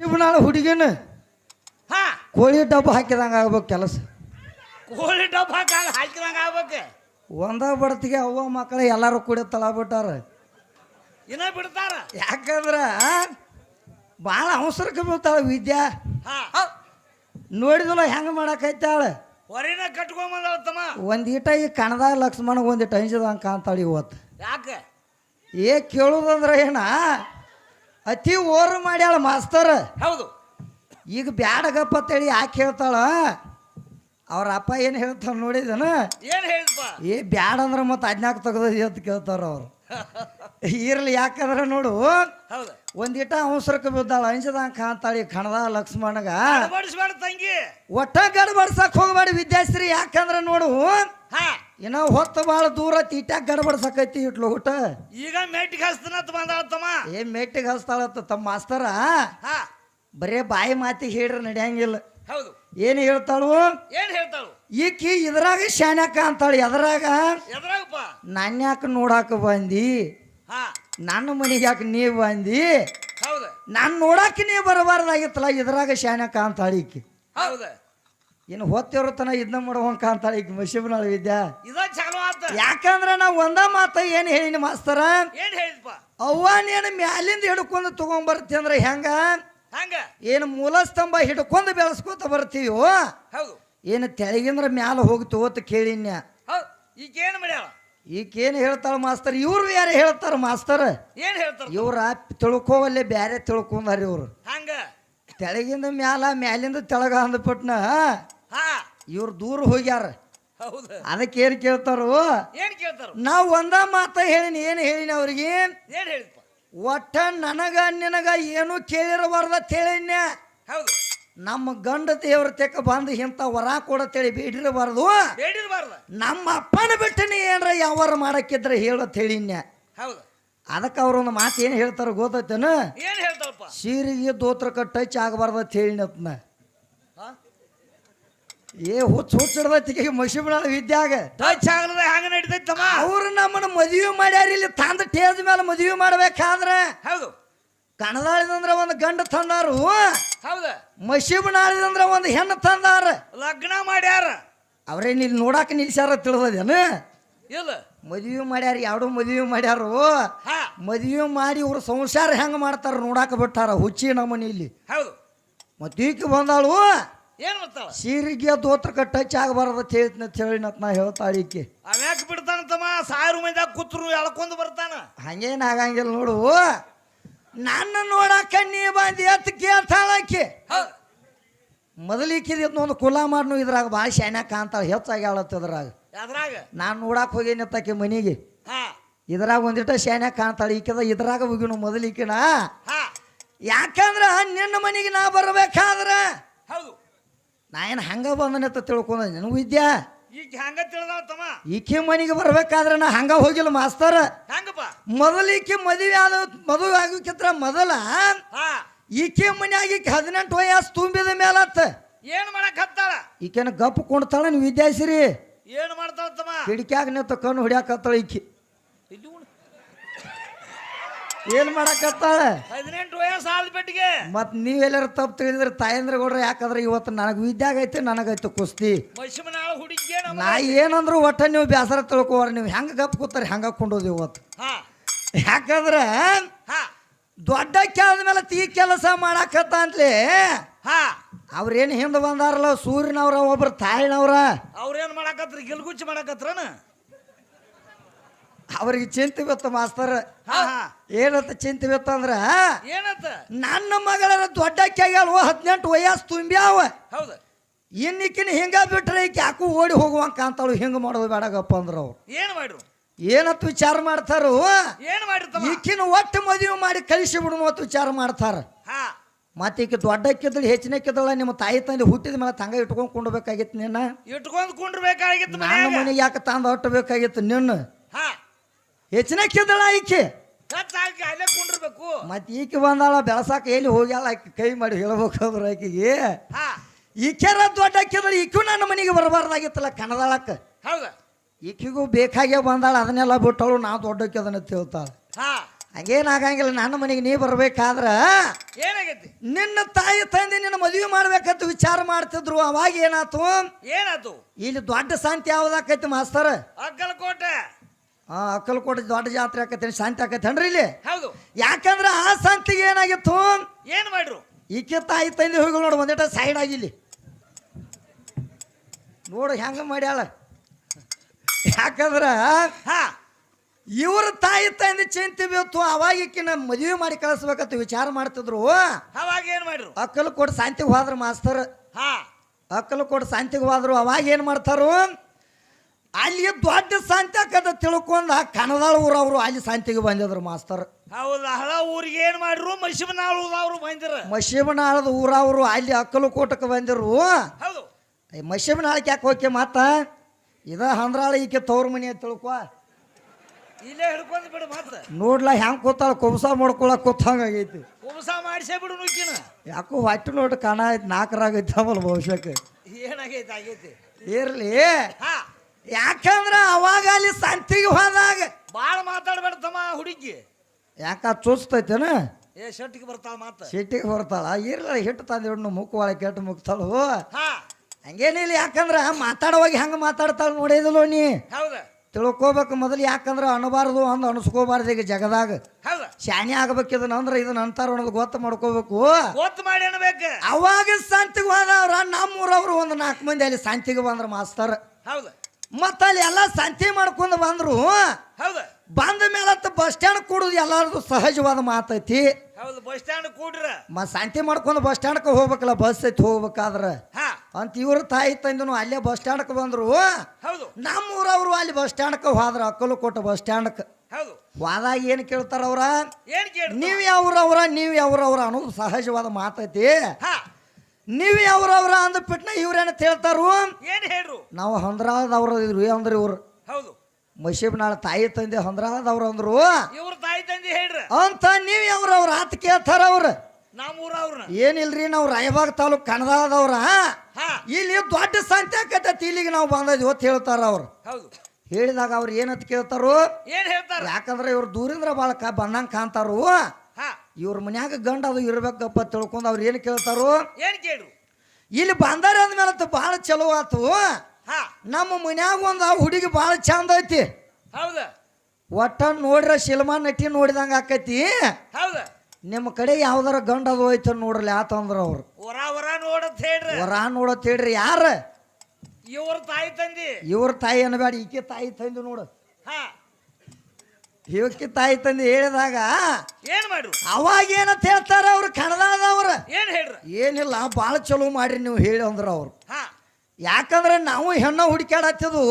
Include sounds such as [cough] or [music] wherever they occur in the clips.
ಶಿವನಾಳ ಹುಡುಗಿನ ಹಾ. ಕೋಳಿ ಡಬ್ಬ ಹಾಕಿದಂಗ ಆಗ್ಬೇಕು ಕೆಲಸ. ಕೋಳಿ ಡಬ್ಬ ಹಾಕಾಗ ಹಾಕಿದಂಗ ಆಗ್ಬೇಕು. ಒಂದ ಬಡತಿಗೆ ಅವ್ವ ಮಕ್ಕಳು ಎಲ್ಲಾರು ಕೂಡ ತಳಬಿಟ್ಟಾರ ಇನ್ನ ಬಿಡ್ತಾರ. ಯಾಕಂದ್ರ ಭಾಳ ಅವಸರಕ್ಕೆ ಬೀಳ್ತಾಳ ವಿದ್ಯಾ. ನೋಡಿದಲ್ಲ ಹೆಂಗ ಮಾಡಕೈತಾಳ? ಹೊರಿನ ಕಟ್ಕೊಂಡ್ ಬಂದಳ ತಮ್ಮ. ಒಂದ್ ಈಟ ಈ ಕಣದ ಲಕ್ಷ್ಮಣ ಒಂದಿಟ ಅಂಜದಂಗ ಕಾಣ್ತಾಳ ಇವತ್ತು. ಯಾಕೆ? ಏ ಕೇಳುದಂದ್ರ ಏನ? ಅತಿ ಓರ್ ಮಾಡ್ಯಾಳ ಮಾಸ್ತರ್. ಹೌದು. ಈಗ ಬ್ಯಾಡಗಪ್ಪ ಅಂತೇಳಿ ಯಾಕೆ ಹೇಳ್ತಾಳ? ಅವ್ರ ಅಪ್ಪ ಏನು ಹೇಳ್ತಾರ ನೋಡಿದನ ಏನ್ ಹೇಳಿದ್ಪ? ಏ ಬ್ಯಾಡ ಅಂದ್ರೆ ಮತ್ತೆ ಅದ್ನಾಕ್ ತೆಗ್ದ ಅಂತ ಕೇಳ್ತಾರ ಅವ್ರು. [laughs] ಇರ್ಲಿ ಯಾಕಂದ್ರೆ ನೋಡು ಹೌದು. ಒಂದಿಟ ಅವಸರಕ್ಕೆ ಬಿದ್ದಾಳ. ಅಂಜದಂಗ ಕಾಂತಾಳಿ ಕಣದ ಲಕ್ಷ್ಮಣಗ. ಬಡಿಸ್ಬೇಡ ತಂಗಿ. ಒಟ್ಟ ಬಡ್ಸಕ್ಕೆ ಹೋಗಬೇಡಿ ವಿದ್ಯಾಶ್ರೀ. ಯಾಕಂದ್ರೆ ನೋಡು ಹಾ. ಏನೋ ಹೊತ್ತು ಭಾಳ ದೂರ ತೀಟ್ಯಾಗ ಗಡಬಡ್ಸಕೈತಿ ಇಟ್ಲು ಊಟ. ಈಗ ಮೆಟ್ಟಿಗೆ ಹಸ್ತನತ್ ಬಂದಾಳ ತಮ್ಮ. ಏ ಮೆಟ್ಟಿಗೆ ಹಸ್ತಾಳತ್ತ ತಮ್ಮ ಮಾಸ್ತರ. ಹಾ. ಬರೇ ಬಾಯಿ ಮಾತಿಗೆ ಹೇಳ್ರಿ ನಡೆಯಂಗಿಲ್ಲ. ಹೌದು. ಏನು ಹೇಳ್ತಾಳು? ಏನ್ ಹೇಳ್ತಾಳು? ಈಕಿ ಇದ್ರಾಗ ಶಾನ್ಯಾಕ ಅಂತಾಳು ಎದ್ರಾಗ? ಎದ್ರಾಗಪ್ಪ. ನನ್ಯಾಕ ನೋಡಾಕ ಬಂದಿ? ಹಾ. ನನ್ನ ಮನೆಗೆ ಯಾಕೆ ನೀ ಬಂದಿ? ಹೌದು. ನಾನು ನೋಡಾಕ ನೀ ಬರಬಾರ್ದಾಗಿತ್ತಲ್ಲ ಇದ್ರಾಗ ಶಾನ್ಯಾಕ ಅಂತಾಳ ಈಕಿ. ಹೌದು. ಇನ್ನು ಹೊತ್ತಿರತನ ಇದನ್ನ ಮಾಡುವಂಕ ಅಂತಾಳೆ ಈಗ ಮಶಿಬ್ನಾಳ ವಿದ್ಯಾ. ಇದ ಚಲೋ ಆತ. ಯಾಕಂದ್ರ ನಾ ಒಂದ ಮಾತ ಏನು ಹೇಳಿನಿ ಮಾಸ್ತರ? ಏನ್ ಹೇಳಿದಪ್ಪ ಅವ್ವ ನೀನು ಮ್ಯಾಲಿಂದ ಹಿಡ್ಕೊಂಡು ತಗೊಂಡ್ಬರ್ತಿ ಅಂದ್ರೆ ಹೆಂಗ? ಹಂಗ? ಏನು ಮೂಲ ಸ್ತಂಭ ಹಿಡ್ಕೊಂಡು ಬೆಳೆಸ್ಕೊತ ಬರ್ತೀವೋ ಹೌದು. ಏನು ತೆಳಗಿಂದ್ರ ಮ್ಯಾಲ ಹೋಗ್ತು ಅಂತ ಕೇಳಿನ್ಯ ಹೌದು. ಈಗ ಏನ್ ಮಾಡ್ಯಾಳ? ಈಕೇನು ಹೇಳ್ತಾಳ ಮಾಸ್ತರ್? ಇವ್ರು ಯಾರು ಹೇಳ್ತಾರ ಮಾಸ್ತರ್? ಏನ್ ಹೇಳ್ತಾರ? ಇವ್ರ ತಿಳ್ಕೋವಲ್ಲೇ ಬ್ಯಾರೆ ತಿಳ್ಕೊಂಡಾರ ಇವ್ರು. ಹಂಗ? ತೆಳಗಿಂದ ಮ್ಯಾಲ ಮ್ಯಾಲಿಂದ ತೆಳಗ ಅಂದ್ಬಿಟ್ನ ಹಾ. ಇವ್ರು ದೂರ ಹೋಗ್ಯಾರ. ಹೌದು. ಅದಕ್ಕೆ ಏನು ಕೇಳ್ತಾರೋ? ಏನ್ ಕೇಳ್ತಾರ? ನಾವು ಒಂದ ಮಾತ ಹೇಳಿನಿ ಏನು ಹೇಳಿನಿ ಅವ್ರಿಗೆ? ಏನ್ ಹೇಳಿದ್ಪ? ಒಟ್ಟ ನನಗ ನಿನಗ ಏನು ಕೇಳಿರಬಾರ್ದ ಹೇಳಿನ ಹೌದು. ನಮ್ಮ ಗಂಡ ದೇವ್ರ ತೆಕ್ಕ ಬಂದು ಇಂಥ ವರ ಕೊಡತ್ತೇಳಿ ಬೇಡಿರಬಾರ್ದು. ಬೇಡಿರ್ಬಾರ್ದ. ನಮ್ಮ ಅಪ್ಪನ ಬಿಟ್ಟನೆ ಏನ್ರ ಯಾವಾರ ಮಾಡಕ್ಕಿದ್ರೆ ಹೇಳತ್ ಹೇಳಿನ್ಯ. ಹೌದು. ಅದಕ್ಕೆ ಅವ್ರೊಂದು ಮಾತು ಏನು ಹೇಳ್ತಾರ ಗೊತ್ತೈತೇನು? ಏನ್ ದೋತ್ರ ಸೀರೆಗೆ ದೋತ್ರಕ್ಕೆ ಟಚ್ ಆಗಬಾರ್ದು ಅಂತ ಹೇಳಿನತ್ನ? ಏ ಹುಚ್ಚ ಹುಚ್ಚ ಹಿಡ್ದೈತಿ ವಿದ್ಯಾಗ. ಟಚ್ ಆಗಲದ ಹಂಗ ನಡೀತೈತಮ್ಮ. ಅವ್ರು ನಮ್ಮನ್ನ ಮದುವೆ ಮಾಡ್ಯಾರ ಇಲ್ಲಿ ತಂದ ಟೇಜ್ ಮೇಲೆ ಮದುವೆ ಮಾಡ್ಬೇಕಾದ್ರೆ ಹೌದು. ಕಣದಾಳಿದಂದ್ರ ಒಂದು ಗಂಡ ತಂದಾರು. ಹೌದು. ಮಶಿಬನಾಳಿದಂದ್ರ ಒಂದು ಹೆಣ್ಣು ತಂದಾರ. ಲಗ್ನ ಮಾಡ್ಯಾರ. ಅವ್ರೇನ್ ಇಲ್ಲಿ ನೋಡಾಕ ನಿಲ್ಸ್ಯಾರ ತಿಳಿದೇನು ಇಲ್ಲ. ಮದುವೆ ಮಾಡ್ಯಾರ ಎರಡು ಮದುವೆ ಮಾಡ್ಯಾರು. ಮದುವೆ ಮಾಡಿ ಇವ್ರ ಸಂಸಾರ ಹೆಂಗೆ ಮಾಡ್ತಾರ ನೋಡಾಕ ಬಿಟ್ಟಾರ ಹುಚ್ಚಿ ನಮ್ಮನೆ ಇಲ್ಲಿ ಹೌದು. ಮತ್ತೆ ಈಕೆ ಬಂದಾಳು. ಏನ್ ಮಾಡ್ತಾಳ? ಸೀರಿಗೆ ದೋತ್ರಕ್ಕೆ ಟಚ್ ಆಗಬಾರ್ದು ಅಂತ ಹೇಳಿ ನಾ ಹೇಳ್ತಾಳೆ ಈಕೆ. ಅವ್ಯಾಕೆ ಬಿಡ್ತಾನಂತಮ್ಮ ಸಾವಿರ ಮಂದಿಯಾಗ ಕೂತ್ರು ಎಳ್ಕೊಂಡು ಬರ್ತಾನ. ಹಂಗೇನು ಆಗಂಗಿಲ್ಲ ನೋಡು. ನನ್ನ ನೋಡಕ್ಕ ನೀ ಬಂದಿ ಅಂತ ಕೇಳ್ತಾಳ ಆಕೆ ಮೊದಲಿಕ್ಕಿದ ಒಂದು ಕುಲ ಮಾಡ್ನು ಇದ್ರಾಗ ಭಾಳ ಶಾನ್ಯಾಗ ಕಾಣ್ತಾಳೆ ಹೆಚ್ಚಾಗ್ಯಾಳತ್ತ ಇದ್ರಾಗ. ಅದ್ರಾಗ ನಾನು ನೋಡಕ್ಕೆ ಹೋಗೇನಿ ಅತ್ತಾಕೆ ಮನೆಗೆ. ಹಾ. ಇದ್ರಾಗ ಒಂದಿಟ ಶಾನ್ಯಾಗ ಕಾಣ್ತಾಳೆ ಈಕೆದ ಇದ್ರಾಗ ಹೋಗಿನು ಮೊದಲಿಕ್ಕಿನ ಯಾಕಂದ್ರ ನಿನ್ನ ಮನೆಗೆ ನಾ ಬರ್ಬೇಕಾದ್ರ ನಾ ಏನು ಹಂಗ ಬಂದನೆ ಅಂತ ತಿಳ್ಕೊಂಡ ನನಗೂ ವಿದ್ಯಾ? ಈಗ ಹಂಗ ತಿಳಿದಾವ ತಮ್ಮ. ಈಕೆ ಮನೆಗೆ ಬರ್ಬೇಕಾದ್ರೆ ನಾ ಹಂಗ ಹೋಗಿಲ್ಲ ಮಾಸ್ತರ. ಹೆಂಗಪ್ಪ? ಮೊದಲು ಈಕೆ ಮದುವೆ ಆದ ಮದುವೆ ಆಗೋಕ್ಕಿಂತ ಮೊದಲ ಹಾ. ಈಕೆ ಮನ್ಯಾಗ ಈಕೆ ಹದಿನೆಂಟು ವಯಸ್ಸು ತುಂಬಿದ ಮೇಲತ್ತ. ಏನ್ ಮಾಡಕ್ ಹತ್ತಾಳ? ಈಕೆನ ಗಪ್ ಕೊಂಡ್ತಾಳ ನೀವು ವಿದ್ಯಾಸಿರಿ. ಏನ್ ಮಾಡ್ತಾಳ ತಮ್ಮ? ಕಿಡಿಕ್ಯಾಗ ನಿಂತ ಕಣ್ಣು ಹೊಡ್ಯಾಕತ್ತಾಳ ಈಕಿ. ಇಲ್ಲಿ ಉಣ್. ಏನ್ ಮಾಡಕತ್ತಾಳ? ಹದಿನೆಂಟು ವಯಸ್ಸು ಆದ ಬೆಟ್ಟಿಗೆ ಮತ್ ನೀವೆಲ್ಲರೂ ತಪ್ಪು ತಿಳಿದ್ರೆ ತಾಯಂದ್ರ ಕೊಡ್ರಿ ಯಾಕಂದ್ರೆ ಇವತ್ತು ನನಗೆ ವಿದ್ಯಾಗೈತೆ ನನಗೈತೆ ಕುಸ್ತಿ. ನಮ್ಮ ನಾ ಏನಂದ್ರು ಒಟ್ಟ ನೀವು ಬೇಸರ ತಿಳ್ಕೋವ್ರ ನೀವು ಹೆಂಗ ಗಪ್ ಕೂತಾರ ಹೆಂಗ ಕೊಂಡೋದು ಇವತ್ತು? ಹಾ. ಯಾಕಂದ್ರೆ ಹಾ. ದೊಡ್ಡ ಕೆಲದ ಮೇಲೆ ತೀ ಕೆಲಸ ಮಾಡಾಕತ್ತ ಅಂತಲಿ ಹಾ. ಅವ್ರೇನು ಹಿಂದೆ ಬಂದಾರಲ್ಲ ಸೂರ್ಯನವ್ರ ಒಬ್ರು ತಾಯಿನವ್ರ? ಅವ್ರೇನ್ ಮಾಡಕತ್ರಿ? ಗಿಲ್ಗುಚ್ಚಿ ಮಾಡಕತ್ರನ? ಅವ್ರಿಗೆ ಚಿಂತೆ ಬಿತ್ತು ಮಾಸ್ತರ್. ಏನಂತ ಚಿಂತೆ ಬಿತ್ತು ಅಂದ್ರ? ಏನಂತ? ನನ್ನ ಮಗಳ ದೊಡ್ಡ ಕೆಗಳು ಹದಿನೆಂಟು ವಯಸ್ಸು ತುಂಬ್ಯಾವ. ಹೌದು. ಇನ್ನಿಕ್ಕಿನ ಹಿಂಗ ಬಿಟ್ರೆ ಈಕೆ ಯಾಕೂ ಓಡಿ ಹೋಗುವಂಕ ಅಂತಾಳು. ಹಿಂಗ ಮಾಡೋದು ಬೇಡಗಪ್ಪ ಅಂದ್ರ ಅವ್ರು. ಏನು ಮಾಡ್ರು? ಏನತ್ ವಿಚಾರ ಮಾಡ್ತಾರು? ಏನು ಮಾಡಿರ್ತಾರ ಈಕಿನ ಒಟ್ಟು ಮದುವೆ ಮಾಡಿ ಕಳಿಸಿ ಬಿಡು ಅಂತ ವಿಚಾರ ಮಾಡ್ತಾರ. ಮತ್ತೆ ಈಕೆ ದೊಡ್ಡಕ್ಕಿದ್ದಳು ಹೆಚ್ಚಿನಕ್ಕಿದ್ದಳ ನಿಮ್ಮ ತಾಯಿ ತಂದೆ ಹುಟ್ಟಿದ ಮೇಲೆ ತಂಗ ಇಟ್ಕೊಂಡು ಕುಂಡ್ಬೇಕಾಗಿತ್ತು ನಿನ್ನ. ಇಟ್ಕೊಂಡ್ ಕುಂಡ್ರಬೇಕಾಗಿತ್ತು ನನ್ನ ಮನೆಗೆ ಯಾಕೆ ತಂದು ಹೊಟ್ಟಬೇಕಾಗಿತ್ತು ನಿನ್ನ? ಹಾ ಹೆಚ್ಚಿನಕ್ಕಿದ್ದಳ ಈಕೆ. ಅಲ್ಲೇ ಕುಂಡಿರ್ಬೇಕು. ಮತ್ತೆ ಈಕೆ ಬಂದಾಳ ಬೆಳಸಾಕ ಎಲ್ಲಿ ಹೋಗ್ಯಾಳ ಆಕೆ ಕೈ ಮಾಡಿ ಹೇಳ್ಬೇಕಾದ್ರ ಆಕೆಗೆ. ಹಾ. ಈಕೆರ ದೊಡ್ಡ ಹಾಕಿದ್ರೆ ಈಕೆ ನನ್ನ ಮನೆಗೆ ಬರಬಾರ್ದಾಗಿತ್ತಲ್ಲ ಕನ್ನದಾಳಕ್ಕೆ ಹೌದ? ಈಕೆಗೂ ಬೇಕಾಗೇ ಬಂದಾಳ ಅದನ್ನೆಲ್ಲ ಬಿಟ್ಟಳು ನಾ ದೊಡ್ಡಕ್ಕೆ ಅದನ್ನ ತಿಳ್ತಾಳೆ ಹಾ. ಹಂಗೇನಾಗಂಗಿಲ್ಲ ನನ್ನ ಮನೆಗೆ ನೀ ಬರ್ಬೇಕಾದ್ರ ಏನಾಗೈತಿ? ನಿನ್ನ ತಾಯಿ ತಂದೆ ನಿನ್ನ ಮದುವೆ ಮಾಡ್ಬೇಕಂತ ವಿಚಾರ ಮಾಡ್ತಿದ್ರು ಅವಾಗ ಏನಾತು? ಏನಾತು? ಇಲ್ಲಿ ದೊಡ್ಡ ಶಾಂತಿ ಯಾವ್ದಾಕೈತಿ ಮಾಸ್ತರ್? ಅಕ್ಕಲಕೋಟೆ ಆ ಅಕ್ಕಲಕೋಟೆ ದೊಡ್ಡ ಜಾತ್ರೆ ಆಕತ್ತೆ ಶಾಂತಿ ಆಕೈತೇನ್ರಿ ಇಲ್ಲಿ? ಹೌದು. ಯಾಕಂದ್ರೆ ಆ ಶಾಂತಿಗೆ ಏನಾಗಿತ್ತು? ಏನು ಮಾಡ್ರು? ಈಕೆ ತಾಯಿ ತಂದೆ ಹೋಗಿ ನೋಡು ಒಂದೇಟ ಸೈಡ್ ಆಗಿಲ್ಲಿ ನೋಡು ಹೆಂಗ ಮಾಡ್ಯಾಳ? ಯಾಕಂದ್ರೆ ಹಾ. ಇವ್ರ ತಾಯಿ ತಂದೆ ಚಿಂತೆ ಬೀತು ಅವಾಗ ಈಕಿನ ಮದುವೆ ಮಾಡಿ ಕಳಿಸ್ಬೇಕಂತ ವಿಚಾರ ಮಾಡ್ತಿದ್ರು. ಅವಾಗ ಏನು ಮಾಡ್ರು? ಅಕ್ಕಲಕೋಟೆ ಶಾಂತಿಗೆ ಹೋದ್ರ ಮಾಸ್ತರ್. ಹಾ. ಕೊಟ್ಟು ಶಾಂತಿಗೆ ಹೋದ್ರು ಅವಾಗ ಏನು ಮಾಡ್ತಾರು? ಅಲ್ಲಿ ದೊಡ್ಡ ಶಾಂತಿ ಆಕದ ತಿಳ್ಕೊಂಡ ಕನದಾಳ ಊರವರು ಅಲ್ಲಿ ಶಾಂತಿಗೆ ಬಂದಿದ್ರು ಮಾಸ್ತರ್. ಹೌದ? ಹಳ ಊರಿಗೆ ಏನ್ ಮಾಡ್ರು? ಮಶಿಬನಾಳ ಊರವರು ಬಂದಿರ. ಮಶೀಬನಾಳದ ಊರವರು ಅಲ್ಲಿ ಅಕ್ಕಲಕೋಟಕ್ಕೆ ಬಂದಿರು. ಹೌದು. ಮಶೀಬನಾಳಕ್ಕೆ ಯಾಕೆ ಹೋಕೆ ಮಾತ? ಇದ ಹಂದ್ರಾಳ ಈಕೆ ತವ್ರ ಮನೆ ತಿಳ್ಕೊ. ಇಲ್ಲೇ ಹಿಡ್ಕೊಂಡು ಬಿಡು ಮಾತ್ರ ನೋಡ್ಲಾ ಹೆಂಗ್ ಕೂತಾಳ? ಕುಬ್ಸ ಮಾಡ್ಕೊಳಕ್ ಕೂತಂಗಾಗೈತಿ ಕುಬಸ ಮಾಡಿಸೇ ಬಿಡು ನುಗ್ಗಿನ. ಯಾಕೋ ಹೊಟ್ಟೆ ನೋಟ್ ಕಾಣ ಐತಿ ನಾಲ್ಕರಾಗೈತವಲ್ಲ ಬಹುಶಃ ಏನಾಗೈತಿ ಆಗೈತಿ. ಇರ್ಲಿ. ಹಾ. ಯಾಕಂದ್ರ ಅವಾಗ ಅಲ್ಲಿ ಸಂತಿಗೆ ಹೋದಾಗ ಬಾಳ ಮಾತಾಡ್ಬೇಡ ತಮ್ಮ ಹುಡುಗಿ. ಯಾಕ ಚುಸ್ತೈತೇನ ಏ ಶೆಟ್ಟಿಗೆ ಬರ್ತಾಳ ಮಾತ. ಸಿಟ್ಟಿಗೆ ಬರ್ತಾಳ. ಇರ್ಲ ಹಿಟ್ಟು ತಂದಿಡ್ನು ಮುಖ ಒಳಗೆ ಕೆಟ್ಟು ಮುಗ್ತಾಳು ಹಾ. ಹಂಗೇನಿಲ್ಲ ಯಾಕಂದ್ರ ಮಾತಾಡುವಾಗ ಹೆಂಗ ಮಾತಾಡ್ತಾಳ ನೋಡಿದ್ಲು ನೀ. ಹೌದ. ತಿಳ್ಕೊಬೇಕು ಮೊದಲು ಯಾಕಂದ್ರ ಅನ್ಬಾರ್ದು ಅಂದ್ ಅನಿಸ್ಕೋಬಾರ್ದು ಈಗ ಜಗದಾಗ. ಹೌದ. ಶಾಣೆ ಆಗ್ಬೇಕು ಇದನ್ನ ಅಂದ್ರೆ ಇದನ್ನ ಅಂತಾರ ಅನ್ನೋದು ಗೊತ್ತ ಮಾಡ್ಕೋಬೇಕು. ಗೊತ್ತು ಮಾಡಿ ಅನ್ಬೇಕ. ಅವಾಗ ಸಂತಿಗೆ ಹೋದವ್ರ ನಮ್ಮೂರವ್ರು ಒಂದು ನಾಲ್ಕು ಮಂದಿ ಅಲ್ಲಿ ಸಂತಿಗೆ ಬಂದ್ರ ಮಾಸ್ತರ್. ಹೌದ. ಮತ್ತ ಅಲ್ಲಿ ಎಲ್ಲ ಸಂತೆ ಮಾಡ್ಕೊಂಡು ಬಂದ್ರು. ಹೌದ. ಬಂದ ಮೇಲೆ ಬಸ್ ಸ್ಟ್ಯಾಂಡ್ ಕೂಡುದು ಎಲ್ಲಾರ್ದು ಸಹಜವಾದ ಮಾತೈತಿ. ಹೌದು ಬಸ್ ಸ್ಟ್ಯಾಂಡ್ ಕೂಡ್ರ. ಮತ್ ಸಂತಿ ಮಾಡ್ಕೊಂಡು ಬಸ್ ಸ್ಟ್ಯಾಂಡ್ಗೆ ಹೋಗ್ಬೇಕಲ್ಲ ಬಸ್ ಐತಿ ಹೋಗ್ಬೇಕಾದ್ರ. ಅಂತ ಇವ್ರ ತಾಯಿ ತಂದನು ಅಲ್ಲೇ ಬಸ್ ಸ್ಟ್ಯಾಂಡ್ಗೆ ಬಂದ್ರು. ಹೌದು. ನಮ್ಮೂರವ್ರು ಅಲ್ಲಿ ಬಸ್ ಸ್ಟ್ಯಾಂಡ್ಗೆ ಹೋದ್ರ ಕೊಟ್ಟ ಬಸ್ ಸ್ಟ್ಯಾಂಡ್ ಹೌದು. ಏನು ಕೇಳ್ತಾರ ಅವ್ರ ಏನ್ ಕೇಳಿ ನೀವು ಯಾವ್ರವ್ರ ನೀವು ಯಾವ್ರವ್ರ ಅನ್ನೋದು ಸಹಜವಾದ ಮಾತೈತಿ. ನೀವು ಯಾವ್ರವ್ರ ಅಂದ್ಬಿಟ್ನ ಇವ್ರೇನ ಹೇಳ್ತಾರು? ಏನು ಹೇಳ್ರು? ನಾವು ಹೊಂದ್ರಾದವ್ರ ಇದ್ರು ಅಂದ್ರೆ ಇವ್ರು? ಹೌದು. ಮಶೀಬ್ನಾಳ ತಾಯಿ ತಂದೆ ಹೊಂದ್ರಾದವ್ರು ಅಂದ್ರು. ಇವ್ರ ತಾಯಿ ತಂದೆ ಹೇಳ್ರಿ. ಅಂತ ನೀವು ಯಾವ್ರವ್ರ ಆತ ಕೇಳ್ತಾರ ಅವ್ರು. ಅವ್ರನ್ನ ಏನಿಲ್ರಿ ನಾವು ರಾಯಬಾಗ್ ತಾಲೂಕ್ ಕನ್ನಡದವ್ರ. ಇಲ್ಲಿ ದೊಡ್ಡ ಸಂತೆ ಆಕೈತಿ ಇಲ್ಲಿಗೆ ನಾವು ಬಂದದ್ವಿ ಅಂತ ಹೇಳ್ತಾರ ಅವ್ರು. ಹೌದು. ಹೇಳಿದಾಗ ಅವ್ರು ಏನಂತ ಕೇಳ್ತಾರು? ಏನ್ ಹೇಳ್ತಾರ? ಯಾಕಂದ್ರೆ ಇವ್ರು ದೂರಿಂದ ಬಾಳಕ ಕ ಬಂದಂಗೆ ಕಾಣ್ತಾರು? ಇವ್ರ ಮನ್ಯಾಗ ಗಂಡ ಅದು ಇರ್ಬೇಕಪ್ಪ ತಿಳ್ಕೊಂಡು ಅವ್ರು ಏನು ಕೇಳ್ತಾರು? ಏನ್ ಕೇಳು ಇಲ್ಲಿ ಬಂದಾರ ಅಂದ್ಮೇಲೆ ಭಾಳ ಚಲೋ ಆತು. ಹಾ. ನಮ್ಮ ಮನ್ಯಾಗ ಒಂದು ಹುಡುಗಿ ಭಾಳ ಚಂದ ಐತಿ. ಹೌದ? ಒಟ್ಟ ನೋಡ್ರ ಶಿಲ್ಮಾ ನಟಿ ನೋಡಿದಂಗ ಆಕೈತಿ. ಹೌದ? ನಿಮ್ಮ ಕಡೆ ಯಾವ್ದಾರ ಗಂಡ ಅದು ಐತ ನೋಡ್ರಿ ಆತಂದ್ರ ಅವ್ರು. ಹೊರ ಹೊರ ನೋಡತ್ ಹೇಳ್ರ. ವರ ನೋಡತ್ ಹೇಳ್ರಿ ಯಾರ? ಇವ್ರ ತಾಯಿ ತಂದಿ. ಇವ್ರ ತಾಯಿ ಅನ್ಬೇಡ ಈಕೆ ತಾಯಿ ತಂದು ನೋಡು. ಹಾ. ಇವಕ್ಕೆ ತಾಯಿ ತಂದೆ ಹೇಳಿದಾಗ ಏನ್ ಮಾಡ್ರು? ಅವಾಗ ಏನಂತ ಹೇಳ್ತಾರ ಅವ್ರು? ಕನ್ನಡದವ್ರ ಏನ್ ಹೇಳ್ರ? ಏನಿಲ್ಲ ಭಾಳ ಚಲೋ ಮಾಡ್ರಿ ನೀವು ಹೇಳಿ ಅಂದ್ರ ಅವ್ರು. ಯಾಕಂದ್ರೆ ನಾವು ಹೆಣ್ಣು ಹುಡುಕ್ಯಾಡತ್ತಿದ್ವು.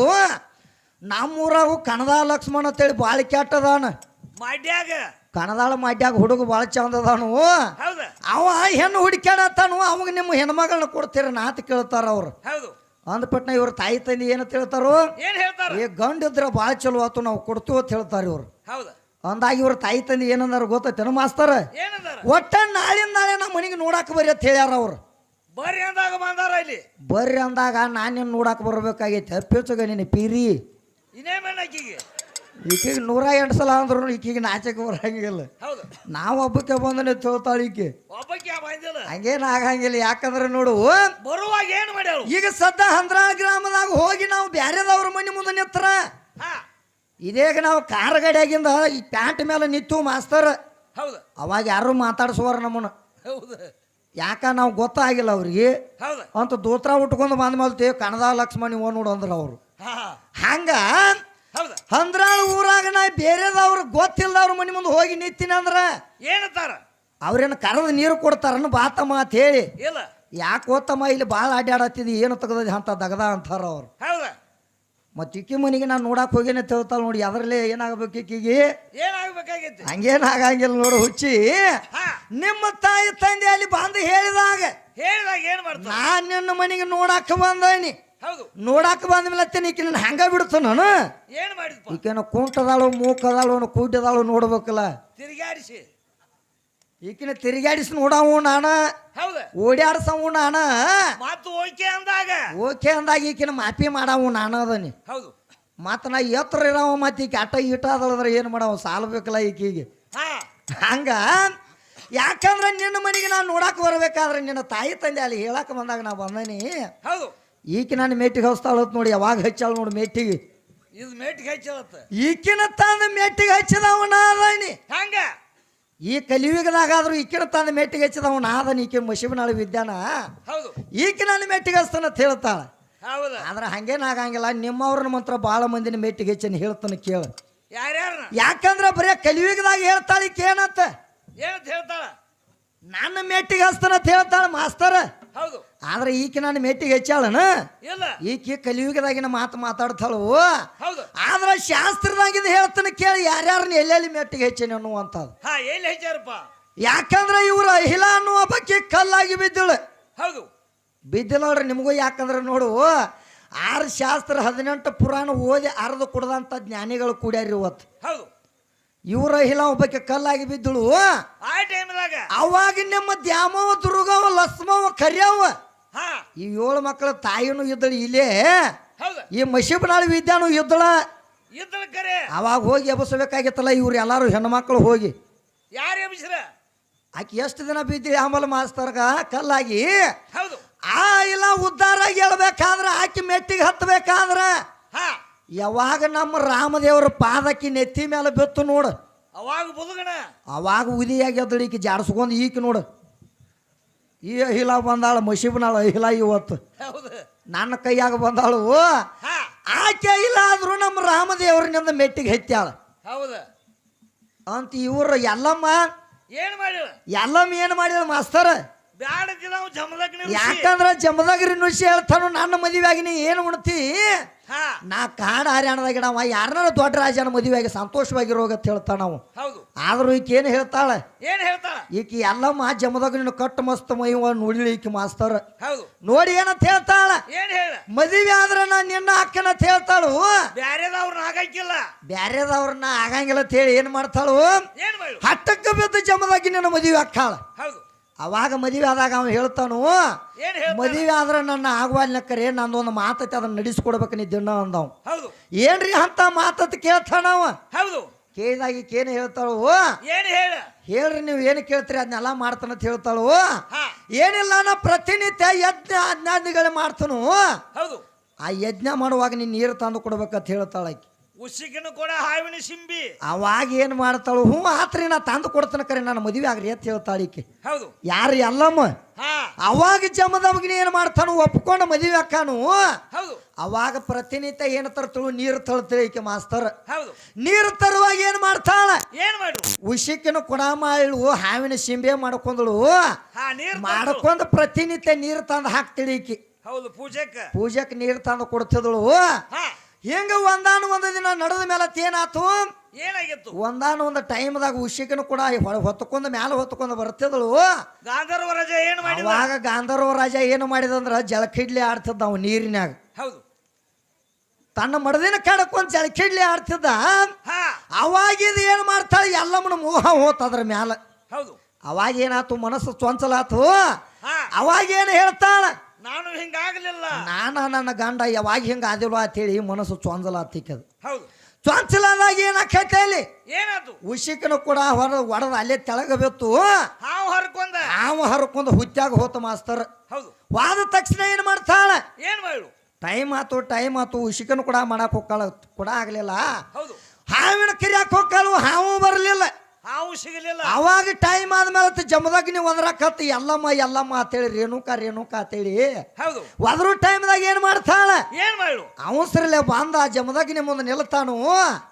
ನಮ್ಮೂರಾಗು ಕಣದಾಳ ಲಕ್ಷ್ಮಣ ಅಂತೇಳಿ ಭಾಳ ಕೆಟ್ಟದಾನ. ಮಾಡ್ಯಾಗ? ಕಣದಾಳ ಮಾಡ್ಯಾಗ ಹುಡುಗ ಭಾಳ ಚಂದ ಅದಾನು. ಅವ ಹೆಣ್ಣು ಹುಡುಕ್ಯಾಡತ್ತಾನು ಅವಾಗ ನಿಮ್ಮ ಹೆಣ್ಮಗಳನ್ನ ಕೊಡ್ತೀರ ನಾತ್ ಕೇಳ್ತಾರ ಅವ್ರು. ಹೌದು. ಅಂದ್ಪಟ್ನ ಇವ್ರ ತಾಯಿ ತಂದೆ ಏನಂತ ಹೇಳ್ತಾರೋ ಏನ್ ಹೇಳ್ತಾರ? ಏ ಗಂಡ ಇದ್ರ ಭಾಳ ಚಲೋ ಆತು ನಾವು ಕೊಡ್ತೀವಿ ಅಂತ ಹೇಳ್ತಾರೆ ಇವ್ರು. ಹೌದ? ಅಂದಾಗ ಇವ್ರ ತಾಯಿ ತಂದೆ ಏನಂದಾರ ಗೊತ್ತೈತೇನು ಮಾಸ್ತರ? ಏನಂದಾರ? ಒಟ್ಟ ನಾಳಿನ ನಾಳೆ ನಮ್ಮ ಮನೆಗೆ ನೋಡಾಕ ಬರ್ರಿ ಅಂತ ಹೇಳ್ಯಾರ ಅವ್ರು. ಬರ್ರಿ ಅಂದಾಗ ಬಂದಾರ ಇಲ್ಲಿ. ಬರ್ರಿ ಅಂದಾಗ ನಾನೇನು ನೋಡಾಕ ಬರ್ಬೇಕಾಗೈತೆ. ಅಪ್ಪಿಚಗ ನಿನ್ನ ಪೀರಿ. ಇನ್ನೇ ಈಕಿಗೆ ನೂರ ಎಂಟು ಸಲ ಅಂದ್ರು ಈಕೆಗೆ ನಾಚಕ್ಕೆ ಬರಂಗಿಲ್ಲ. ಹೌದು. ನಾವು ಹಬ್ಬಕ್ಕೆ ಬಂದನೆ ತೋತಾಳ ಈಕೆ. ಒಬ್ಬಕ್ಕೆ ಬಂದಿಲ್ಲ? ಹಂಗೇನು ಆಗಂಗಿಲ್ಲ. ಯಾಕಂದ್ರೆ ನೋಡು ಬರುವಾಗ ಏನು ಮಾಡ್ಯಾರ ಈಗ ಸದ್ದ ಹಂದ್ರ ಗ್ರಾಮದಾಗ ಹೋಗಿ ನಾವು ಬ್ಯಾರೆದವ್ರ ಮನೆ ಮುಂದೆ ನಿತ್ತರ ಹಾ. ಇದೇಗ ನಾವು ಕಾರ್ ಗಾಡಿಯಾಗಿಂದ ಈ ಪ್ಯಾಂಟ್ ಮೇಲೆ ನಿಂತು ಮಾಸ್ತರ್ ಹೌದು. ಅವಾಗ ಯಾರು ಮಾತಾಡ್ಸುವಾರ ನಮ್ಮನ್ನ? ಹೌದು. ಯಾಕ ನಾವು ಗೊತ್ತಾಗಿಲ್ಲ ಅವ್ರಿಗೆ? ಹೌದು. ಅಂತ ದೋತ್ರ ಉಟ್ಕೊಂಡು ಬಂದ ಮೇಲೆ ಕಣದ ಲಕ್ಷ್ಮಣಿ ಓ ನೋಡು ಅಂದ್ರ ಅವರು. ಹಂಗ ಹೌದು. ಹಂದ್ರಾಳ ಊರಾಗ ನಾ ಬೇರೆದವ್ರು ಗೊತ್ತಿಲ್ಲದವ್ರ ಮನೆ ಮುಂದೆ ಹೋಗಿ ನಿಂತೀನಿ ಅಂದ್ರ ಏನಂತಾರ? ಅವ್ರೇನು ಕರೆದು ನೀರು ಕೊಡ್ತಾರನ್ನು ಬಾತಮ್ಮ ಅಂತ ಹೇಳಿ. ಇಲ್ಲ. ಯಾಕೆ ಓತಮ್ಮ ಇಲ್ಲಿ ಭಾಳ ಅಡ್ಡಾಡತ್ತಿದ್ದು ಏನು ತಗದ ಅಂತ ದಗದ ಅಂತಾರ ಅವ್ರು. ಹೌದ. ಮತ್ತು ಇಕ್ಕಿ ಮನಿಗೆ ನಾನು ನೋಡಕ್ಕೆ ಹೋಗೇನೆ ತಿಳ್ತಾಳ ನೋಡಿ ಅದರಲ್ಲೇ ಏನಾಗಬೇಕು ಇಕ್ಕಿಗೆ ಏನಾಗಬೇಕಾಗಿತ್ತು ಹಂಗೇನು ಆಗಂಗಿಲ್ಲ ನೋಡು ಹುಚ್ಚಿ. ನಿಮ್ಮ ತಾಯಿ ತಂದೆ ಅಲ್ಲಿ ಬಂದು ಹೇಳಿದಾಗ ಹೇಳಿದಾಗ ಏನ್ ಮಾಡ್ತಾ? ನಾನು ನಿನ್ನ ಮನೆಗೆ ನೋಡಕ್ಕೆ ಬಂದೆನಿ. ಹೌದು. ನೋಡಕ್ಕೆ ಬಂದ ಮೇಲೆ ಈಕೆ ನನ್ನ ಹಂಗ ಬಿಡ್ತು ನಾನು. ಏನು ಮಾಡಿದ್ಪ? ಈಕೆನ ಕುಂಟದಾಳು ಮೂಕದಾಳು ಕೂಟದಾಳು ನೋಡ್ಬೇಕಲ್ಲ. ತಿರುಗಾಡಿಸಿ ಈಕಿನ ತಿರುಗಾಡಿಸಿ ನೋಡವು ನಾನು. ಹೌದ. ಓಡಾಡ್ಸವು ನಾನು. ಮತ್ತು ಓಕೆ ಅಂದಾಗ. ಓಕೆ ಅಂದಾಗ ಈಕಿನ ಮಾಪಿ ಮಾಡವು ನಾನು ಅದನಿ. ಹೌದು. ಮತ್ತು ನಾ ಎತ್ತರ ಇರವ ಮತ್ತೆ ಈಕೆ ಅಟ್ಟ ಈಟ ಅದಳದ್ರ ಏನು ಮಾಡವ ಸಾಲ್ಬೇಕಲ್ಲ ಈಕಿಗೆ. ಹಂಗ ಯಾಕಂದ್ರೆ ನಿನ್ನ ಮನೆಗೆ ನಾನು ನೋಡಕ್ಕೆ ಬರ್ಬೇಕಾದ್ರೆ ನಿನ್ನ ತಾಯಿ ತಂದೆ ಅಲ್ಲಿ ಹೇಳಕ್ಕೆ ಬಂದಾಗ ನಾ ಬಂದನಿ. ಹೌದು. ಈಕೆ ನಾನು ಮೇಟಿಗೆ ಹಚ್ತಾಳತ್ ನೋಡಿ ಯಾವಾಗ ಹಚ್ಚಾಳ ನೋಡಿ ಮೇಟಿಗೆ. ಇದು ಮೇಟಿಗೆ ಹಚ್ಚಲತ್ತ ಈಕಿನ ತಂದ ಮೆಟ್ಟಿಗೆ ಹಚ್ಚಿದವ ನಾದನಿ ಹಂಗ. ಈ ಕಲಿಯುಗದಾಗಾದ್ರೂ ಈಕಿನ ತಾನು ಮೆಟ್ಟಿಗೆ ಹಚ್ಚಿದವ ಆದನ ಈಕೆ ಮಶಿಬನಾಳು ವಿದ್ಯಾನ. ಹೌದು. ಈಕೆ ನನ್ನ ಮೆಟ್ಟಿಗೆ ಹಚ್ತಾನ ಅಂತ ಹೇಳ್ತಾಳ. ಹೌದ. ಆದ್ರೆ ಹಾಗೇನಾಗಂಗಿಲ್ಲ ನಿಮ್ಮವ್ರನ್ನ ಮಾತ್ರ ಭಾಳ ಮಂದಿನ ಮೆಟ್ಟಿಗೆ ಹೆಚ್ಚಿನ ಹೇಳ್ತಾನೆ ಕೇಳ. ಯಾರ್ಯಾರನ? ಯಾಕಂದ್ರೆ ಬರೀ ಕಲಿಯುಗದಾಗ ಹೇಳ್ತಾಳ ಈಕೆ ಏನಂತ ಹೇಳ್ತಾಳ? ನನ್ನ ಮೆಟ್ಟಿಗೆ ಹಚ್ತಾನ ಅಂತ ಹೇಳ್ತಾಳ ಮಾಸ್ತರ. ಹೌದು. ಆದ್ರೆ ಈಕೆ ನಾನು ಮೆಟ್ಟಿಗೆ ಹೆಚ್ಚಾಳನ? ಇಲ್ಲ. ಈಕೆ ಕಲಿಯುಗದಾಗಿನ ಮಾತು ಮಾತಾಡ್ತಾಳು? ಆದ್ರೆ ಶಾಸ್ತ್ರದಾಗಿದ್ದು ಹೇಳ್ತಾನೆ ಕೇಳಿ ಯಾರ್ಯಾರನ್ನ ಎಲ್ಲೆಲ್ಲಿ ಮೆಟ್ಟಿಗೆ ಹೆಚ್ಚೇನೆ ಅನ್ನುವಂಥದ್ದು? ಹಾ ಎಲ್ಲಿ ಹಚ್ಚಾರಪ್ಪ? ಯಾಕಂದ್ರೆ ಇವ್ರು ಅಹಿಲ ಅನ್ನುವ ಬಗ್ಗೆ ಕಲ್ಲಾಗಿ ಬಿದ್ದಳು. ಹೌದು. ಬಿದ್ದಿಲ್ಲ ನೋಡ್ರಿ ನಿಮಗೂ ಯಾಕಂದ್ರೆ ನೋಡು ಆರು ಶಾಸ್ತ್ರ ಹದಿನೆಂಟು ಪುರಾಣ ಓದಿ ಅರ್ಧ ಕುಡ್ದಂಥ ಜ್ಞಾನಿಗಳು ಕೂಡ್ಯಾರ ಇವತ್ತು ಹೌದು. ಇವ್ರ ಹಿಲ ಒಬ್ಬಕ್ಕೆ ಕಲ್ಲಾಗಿ ಬಿದ್ದಳು. ಆ ಟೈಮ್ದಾಗ. ಅವಾಗ ನಿಮ್ಮ ದ್ಯಾಮವ ದುರ್ಗವ ಲಸ್ಮವ ಕರ್ಯವ. ಹಾ. ಈ ಏಳು ಮಕ್ಕಳ ತಾಯಿನೂ ಇದ್ದಳು ಇಲ್ಲೇ. ಈ ಮಶಿಬನಾಳ ವಿದ್ಯಾನು ಇದ್ದಳ. ಇದ್ದಳ ಕರೆ. ಅವಾಗ ಹೋಗಿ ಎಬ್ಬಸಬೇಕಾಗಿತ್ತಲ್ಲ ಇವ್ರು ಎಲ್ಲಾರು ಹೆಣ್ಮಕ್ಳು ಹೋಗಿ. ಯಾರು ಎಬ್ಬಿಸ್ರ ಆಕೆ ಎಷ್ಟು ದಿನ ಬಿದ್ದಿ ಆಮೇಲೆ ಮಾಸ್ತರ್ಗ ಕಲ್ಲಾಗಿ. ಹೌದು. ಆ ಇಲ್ಲ ಉದ್ಧಾರ ಹೇಳ್ಬೇಕಾದ್ರ ಆಕೆ ಮೆಟ್ಟಿಗೆ ಹತ್ತಬೇಕಾದ್ರ. ಹಾ. ಯಾವಾಗ ನಮ್ಮ ರಾಮದೇವ್ರ ಪಾದಕ್ಕೆ ನೆತ್ತಿ ಮೇಲೆ ಬಿತ್ತು ನೋಡು. ಅವಾಗ ಬದುಕಣ. ಅವಾಗ ಉದಿಯಾಗಿ ಎದ್ದಳು ಈಕೆ ಜಾಡ್ಸ್ಕೊಂಡು ಈಕೆ ನೋಡು. ಈ ಅಹಿಲ ಬಂದಾಳ ಮಶೀಬ್ನಾಳ ಅಹಿಲ ಇವತ್ತು. ಹೌದು. ನನ್ನ ಕೈಯಾಗ ಬಂದಾಳು ಆಕೆ ಇಲ್ಲ ಆದ್ರೂ ನಮ್ಮ ರಾಮದೇವ್ರನಿಂದ ಮೆಟ್ಟಿಗೆ ಹೆತ್ತಾಳ ಹೌದು. ಅಂತ ಇವ್ರು ಎಲ್ಲಮ್ಮ ಏನು ಮಾಡಿಲ್ಲ ಎಲ್ಲಮ್ಮ ಏನು ಮಾಡಿದ ಮಾಸ್ತರ್? ನಾವು ಜಮದಗ್ನಿ ಯಾಕಂದ್ರ ಜಮದಗ್ರಿ ನುಸಿ ಹೇಳ್ತಾನು ನನ್ನ ಮದುವೆಯಾಗಿ ನೀ ಏನು ಉಣ್ತಿ? ಹಾ. ನಾ ಕಾಡ ಹರ್ಯಾಣದಾಗ ಇಡವ ಯಾರನ್ನ ದೊಡ್ಡ ರಾಜನ ಮದುವೆಯಾಗಿ ಸಂತೋಷವಾಗಿರೋಗತ್ ಹೇಳ್ತಾನ ನಾವು ಹೌದು. ಆದ್ರೂ ಈಕೆ ಏನು ಹೇಳ್ತಾಳೆ? ಏನ್ ಹೇಳ್ತಾಳ? ಈಕಿ ಎಲ್ಲಮ್ಮ ನೀನು ಕಟ್ಟು ಮಸ್ತ್ ಮೈವ ನೋಡಿಲಿ ಈಕಿ ಮಾಸ್ತರ್. ಹೌದು. ನೋಡಿ ಏನಂತ ಹೇಳ್ತಾಳ? ಏನ್ ಹೇಳ? ಮದುವೆ ಆದ್ರ ನಾ ನಿನ್ನ ಅಕ್ಕನಂತ ಹೇಳ್ತಾಳು. ಬ್ಯಾರೆದವ್ರನ್ನ ಆಗಂಗಿಲ್ಲ ಬ್ಯಾರೆದವ್ರನ್ನ ಆಗಂಗಿಲ್ಲ ಅಂತ ಹೇಳಿ ಏನ್ ಮಾಡ್ತಾಳು? ಏನ್ ಮಾಡು? ಹಟ್ಟಕ್ಕೆ ಬಿದ್ದು ಜಮದಾಗಿ ನಿನ್ನ ಮದುವೆ ಅಕ್ಕಾಳ ಹೌದು. ಅವಾಗ ಮದುವೆ ಆದಾಗ ಅವ್ನು ಹೇಳ್ತಾನು ಏನ್ ಮದುವೆ ಆದ್ರೆ ನನ್ನ ಆಗುವಲ್ಲ ನಂದು ಒಂದು ಮಾತತಿ ಅದನ್ನ ನಡೆಸ್ಕೊಡ್ಬೇಕು ನೀ ದಿನ ಅಂದವ್ ಹೌದು. ಏನ್ರಿ ಅಂತ ಮಾತತ್ ಕೇಳ್ತಾನವ ಹೌದು. ಕೇಳಿದಾಗ ಈಕೇನು ಹೇಳ್ತಾಳು ಏನು ಹೇಳ? ಹೇಳ್ರಿ ನೀವು ಏನು ಕೇಳ್ತೀರಿ ಅದನ್ನೆಲ್ಲ ಮಾಡ್ತಾನಂತ ಹೇಳ್ತಾಳು. ಏನಿಲ್ಲ ನಾ ಪ್ರತಿನಿತ್ಯ ಯಜ್ಞ ಅಜ್ಞಾನಿಗಳು ಮಾಡ್ತಾನು. ಹೌದು. ಆ ಯಜ್ಞ ಮಾಡುವಾಗ ನೀನು ನೀರು ತಂದು ಕೊಡ್ಬೇಕಂತ ಹೇಳ್ತಾಳ ಆಕಿ ಉಸಿಕಿನ ಕೂಡ ಹಾವಿನ ಸಿಂಬಿ. ಅವಾಗ ಏನು ಮಾಡ್ತಾಳು? ಹ್ಞೂ ಆತ್ರಿ ನಾ ತಂದು ಕೊಡ್ತಾನೆ ಕರೆ ನನ್ನ ಮದುವೆ ಆಗ್ರಿ ಅಂತ ಹೇಳ್ತಾಳ ಈಕೆ. ಹೌದು. ಯಾರು ಎಲ್ಲಮ್ಮ ಹಾ. ಅವಾಗ ಜಮದಮಗಿನ ಏನು ಮಾಡ್ತಾನು ಒಪ್ಕೊಂಡು ಮದುವೆ ಹಾಕಾನು ಹೌದು. ಅವಾಗ ಪ್ರತಿನಿತ್ಯ ಏನು ತರ್ತಳು? ನೀರು ತಳ್ತೇವೆ ಈಕೆ ಮಾಸ್ತರ್. ಹೌದು. ನೀರು ತರುವಾಗ ಏನು ಮಾಡ್ತಾಳ? ಏನ್ ಮಾಡು ಉಸಿಕಿನ ಕೊಡ ಮಾಳು ಹಾವಿನ ಸಿಂಬೆ ಮಾಡ್ಕೊಂಡಳು ಹಾ ನೀರ್. ಮಾಡ್ಕೊಂಡು ಪ್ರತಿನಿತ್ಯ ನೀರು ತಂದು ಹಾಕ್ತಿಳಿ ಈಕಿ. ಹೌದು ಪೂಜೆಕ್ಕ ಪೂಜೆಗೆ ನೀರು ತಂದು ಕೊಡ್ತಿದಳು ಹಾ. ಹಿಂಗ ಒಂದಾನ ಒಂದು ದಿನ ನಡೆದ ಮೇಲೆ ತೇನಾತು ಏನಾಗಿತ್ತು? ಒಂದಾನ ಒಂದು ಟೈಮ್ದಾಗ ಉಷಿಕನು ಕೂಡ ಹೊತ್ತಕೊಂಡ್ ಮ್ಯಾಲ ಹೊತ್ತಕೊಂಡ್ ಬರ್ತಿದಳು. ಗಾಂಧರ್ವ ರಾಜ ಏನು ಮಾಡಿದ? ಆಗ ಗಾಂಧರ್ವ ರಾಜ ಏನು ಮಾಡಿದಂದ್ರ ಜಲಕಿಡ್ಲಿ ಆಡ್ತಿದ್ದ ಅವ್ ನೀರಿನಾಗ ಹೌದು. ತನ್ನ ಮಡದಿನ ಕಡಕೊಂಡ್ ಜಲಕಿಡ್ಲಿ ಆಡ್ತಿದ್ದ. ಅವಾಗಿದ ಏನ್ ಮಾಡ್ತಾಳೆ? ಎಲ್ಲಮ್ಮನ ಮೋಹ ಹೋತದ್ರ ಮ್ಯಾಲ. ಹೌದು. ಅವಾಗ ಏನಾತು? ಮನಸ್ಸು ಚೊಂಚಲಾತು. ಅವಾಗ ಏನು ಹೇಳ್ತಾಳ? ನಾನು ಹಿಂಗಾಗಲಿಲ್ಲ. ನಾನು ನನ್ನ ಗಂಡ ಯಾವಾಗ ಹಿಂಗ ಆದಿಲ್ವ ಅಂತೇಳಿ ಮನಸ್ಸು ಚೊಂಚಲಾತಿಕ್ಕದು ಹೌದು. ಚೊಂಚಲಾದಾಗ ಏನಾಕೈತೆ ಅಲ್ಲಿ? ಏನಾಯ್ತು ಉಶಿಕನು ಕೂಡ ಹೊರ ಒಡದ ಅಲ್ಲೇ ತೆಳಗ ಬಿತ್ತು. ಹಾವು ಹರ್ಕೊಂಡ ಹಾವು ಹರ್ಕೊಂಡು ಹುಚ್ಚಾಗ ಹೋತ ಮಾಸ್ತರ್. ಹೌದು. ವಾದ ತಕ್ಷಣ ಏನು ಮಾಡ್ತಾಳ? ಏನು ಮಾಡು? ಟೈಮ್ ಆತು ಟೈಮ್ ಆತು ಉಶಿಕನು ಕೂಡ ಮಾಡಕ್ ಹೋಗ್ಕಾಳ ಕೂಡ ಆಗಲಿಲ್ಲ. ಹೌದು. ಹಾವಿನ ಕರಿಯಾಕ ಹೋಗ್ಕಾಳು ಹಾವು ಬರಲಿಲ್ಲ. ಹಾವು ಸಿಗಲಿಲ್ಲ. ಅವಾಗ ಟೈಮ್ ಆದ್ಮೇಲೆ ಜಮದಾಗ ನೀವು ಒದರಾಕತ್ತ ಎಲ್ಲಮ್ಮ ಎಲ್ಲಮ್ಮ ಅಂತೇಳಿ ರೇಣುಕಾ ರೇಣುಕಾ ಅಂತೇಳಿ. ಹೌದು. ಒದ್ರು ಟೈಮ್ದಾಗ ಏನ್ ಮಾಡ್ತಾಳ? ಏನ್ ಮಾಡು ಅವಸರಲ್ಲೇ ಬಂದ ನಿಮ್ಮ ಮುಂದೆ ನಿಲ್ತಾನು